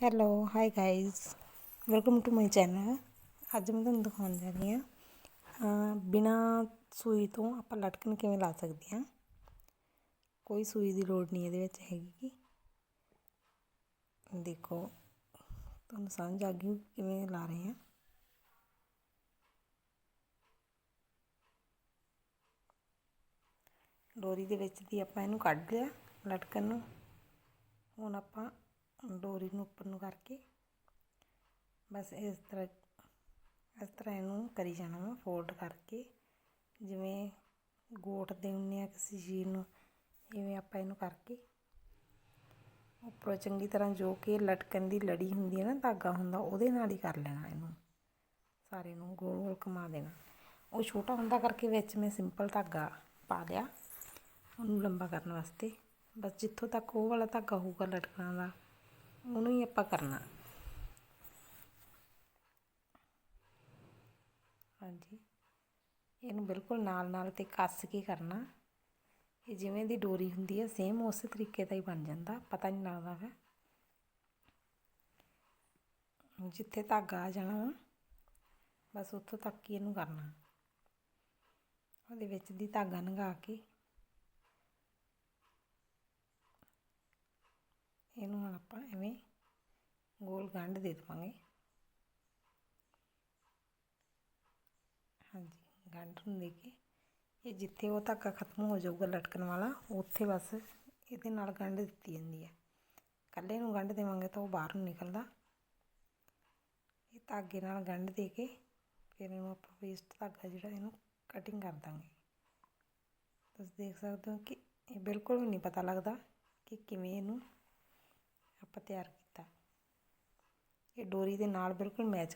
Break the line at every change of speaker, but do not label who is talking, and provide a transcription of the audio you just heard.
Hello hi guys welcome to my channel ਅੱਜ ਮੈਂ ਤੁਹਾਨੂੰ ਦਿਖਾਉਣ ਜਾ ਰਹੀ ਹਾਂ ਬਿਨਾ ਸੂਈ ਤੋਂ ਆਪਾਂ ਲਟਕਣ ਕਿਵੇਂ ਲਾ ਸਕਦੇ ਹਾਂ। ਕੋਈ ਸੂਈ ਦੀ ਲੋੜ ਨਹੀਂ ਇਹਦੇ ਵਿੱਚ ਹੈਗੀ। ਦੇਖੋ, ਤੁਹਾਨੂੰ ਸਮਝ ਆ ਗਈ ਕਿਵੇਂ ਲਾ ਰਹੇ ਹਾਂ। ਡੋਰੀ ਦੇ ਵਿੱਚ ਦੀ ਆਪਾਂ ਇਹਨੂੰ ਕੱਢ ਲਿਆ ਲਟਕਣ ਨੂੰ। ਹੁਣ ਆਪਾਂ ਡੋਰੀ ਨੂੰ ਉੱਪਰ ਨੂੰ ਕਰਕੇ ਬਸ ਇਸ ਤਰ੍ਹਾਂ ਇਸ ਤਰ੍ਹਾਂ ਇਹਨੂੰ ਕਰੀ ਜਾਣਾ ਵਾ ਫੋਲਡ ਕਰਕੇ। ਜਿਵੇਂ ਗੋਟ ਦੇ ਹੁੰਦੇ ਆ ਕਿਸੇ ਚੀਜ਼ ਨੂੰ, ਇਵੇਂ ਆਪਾਂ ਇਹਨੂੰ ਕਰਕੇ। ਉੱਪਰੋਂ ਚੰਗੀ ਤਰ੍ਹਾਂ ਜੋ ਕਿ ਲਟਕਣ ਦੀ ਲੜੀ ਹੁੰਦੀ ਹੈ ਨਾ, ਧਾਗਾ ਹੁੰਦਾ, ਉਹਦੇ ਨਾਲ ਹੀ ਕਰ ਲੈਣਾ ਇਹਨੂੰ। ਸਾਰੇ ਨੂੰ ਗੋਲ ਗੋਲ ਘੁਮਾ ਦੇਣਾ। ਉਹ ਛੋਟਾ ਹੁੰਦਾ ਕਰਕੇ ਵਿੱਚ ਮੈਂ ਸਿੰਪਲ ਧਾਗਾ ਪਾ ਲਿਆ। ਉਹਨੂੰ ਲੰਬਾ ਕਰਨ ਵਾਸਤੇ। ਬਸ ਜਿੱਥੋਂ ਤੱਕ ਉਹ ਵਾਲਾ ਧਾਗਾ ਹੋਊਗਾ ਲਟਕਣਾ ਦਾ। ਉਹਨੂੰ ਹੀ ਆਪਾਂ ਕਰਨਾ। ਹਾਂਜੀ। ਇਹਨੂੰ ਬਿਲਕੁਲ ਨਾਲ ਨਾਲ ਤੇ ਕੱਸ ਕੇ ਕਰਨਾ। ਇਹ ਜਿਵੇਂ ਦੀ ਡੋਰੀ ਹੁੰਦੀ ਹੈ ਸੇਮ ਉਸੇ ਤਰੀਕੇ ਦਾ ਹੀ ਬਣ ਜਾਂਦਾ। ਪਤਾ ਨਹੀਂ ਲੱਗਦਾ ਹੈ ਜਿੱਥੇ ਧਾਗਾ ਆ ਜਾਣਾ ਬਸ ਉੱਥੋਂ ਤੱਕ ਹੀ ਇਹਨੂੰ ਕਰਨਾ। ਉਹਦੇ ਵਿੱਚ ਦੀ ਧਾਗਾ ਲੰਘਾ ਕੇ ਇਹਨੂੰ ਹੁਣ ਆਪਾਂ ਐਵੇਂ ਗੋਲ ਗੰਢ ਦੇ ਦੇਵਾਂਗੇ। ਹਾਂਜੀ, ਗੰਢ ਨੂੰ ਦੇ ਕੇ ਇਹ ਜਿੱਥੇ ਉਹ ਧਾਗਾ ਖਤਮ ਹੋ ਜਾਊਗਾ ਲਟਕਣ ਵਾਲਾ, ਉੱਥੇ ਬਸ ਇਹਦੇ ਨਾਲ ਗੰਢ ਦਿੱਤੀ ਜਾਂਦੀ ਹੈ। ਕੱਲੇ ਨੂੰ ਗੰਢ ਦੇਵਾਂਗੇ ਤਾਂ ਉਹ ਬਾਹਰ ਨੂੰ ਨਿਕਲਦਾ। ਇਹ ਧਾਗੇ ਨਾਲ ਗੰਢ ਦੇ ਕੇ ਫਿਰ ਇਹਨੂੰ ਆਪਾਂ ਵੇਸਟ ਧਾਗਾ ਜਿਹੜਾ ਇਹਨੂੰ ਕਟਿੰਗ ਕਰ ਦਾਂਗੇ। ਤੁਸੀਂ ਦੇਖ ਸਕਦੇ ਹੋ ਕਿ ਇਹ ਬਿਲਕੁਲ ਵੀ ਨਹੀਂ ਪਤਾ ਲੱਗਦਾ ਕਿ ਕਿਵੇਂ ਇਹਨੂੰ ਤਿਆਰ ਕੀਤਾ। ਇਹ ਡੋਰੀ ਦੇ ਨਾਲ ਬਿਲਕੁਲ ਮੈਚ